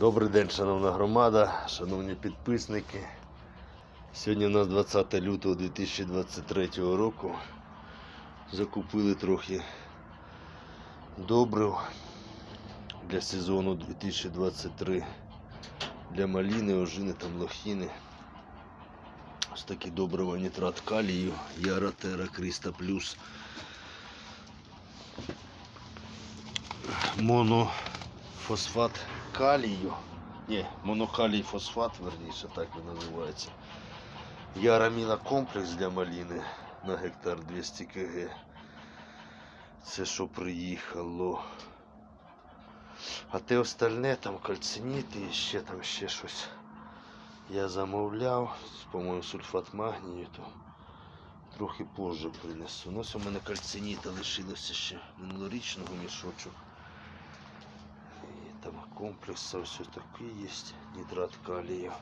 Добрий день, шановна громада, шановні підписники. Сьогодні у нас 20 лютого 2023 року. Закупили трохи добрив для сезону 2023 для маліни, ожини та лохіни. Ось такі добрива нітрат калію, Яратера Кріста Плюс. Монофосфат калію. Ні, монокалій фосфат, верніше, так він називається. Яраміна комплекс для маліни на гектар 200 кг. Це що приїхало. А те остальне там кальциніти і ще там ще щось. Я замовляв, по-моєму, сульфат магнію, то трохи позже принесу. Ну, ось у мене кальциніта лишилося ще минулорічного мішочок. Комплекс все таке є, нітрат калію.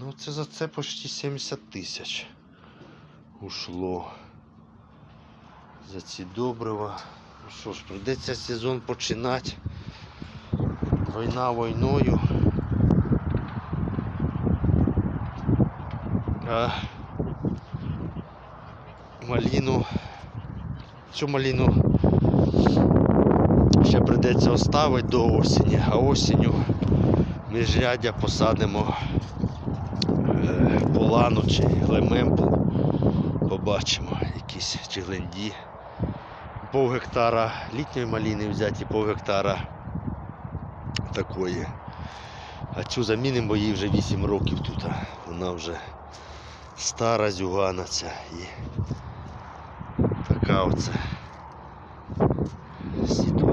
Ну, це за це почти 70 тисяч ушло. За ці добрива. Ну що ж, прийдеться сезон починати. Війна війною. А маліну. Цю маліну ще прийдеться оставити до осені, а осінню міжряддя посадимо е, полану чи глемемпл. Побачимо якісь чи гленді. Пов гектара літньої маліни взяти і пов гектара такої. А цю замінимо, бо їй вже 8 років тут. Вона вже стара зюгана ця і така оце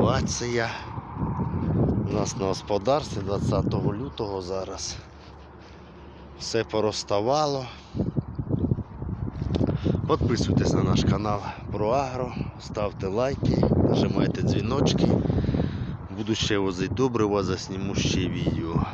ситуація. У нас на господарстві 20 лютого зараз. Все пороставало. Підписуйтесь на наш канал про Агро, ставте лайки, нажимайте дзвіночки. Буду ще возити добрива, засніму ще відео.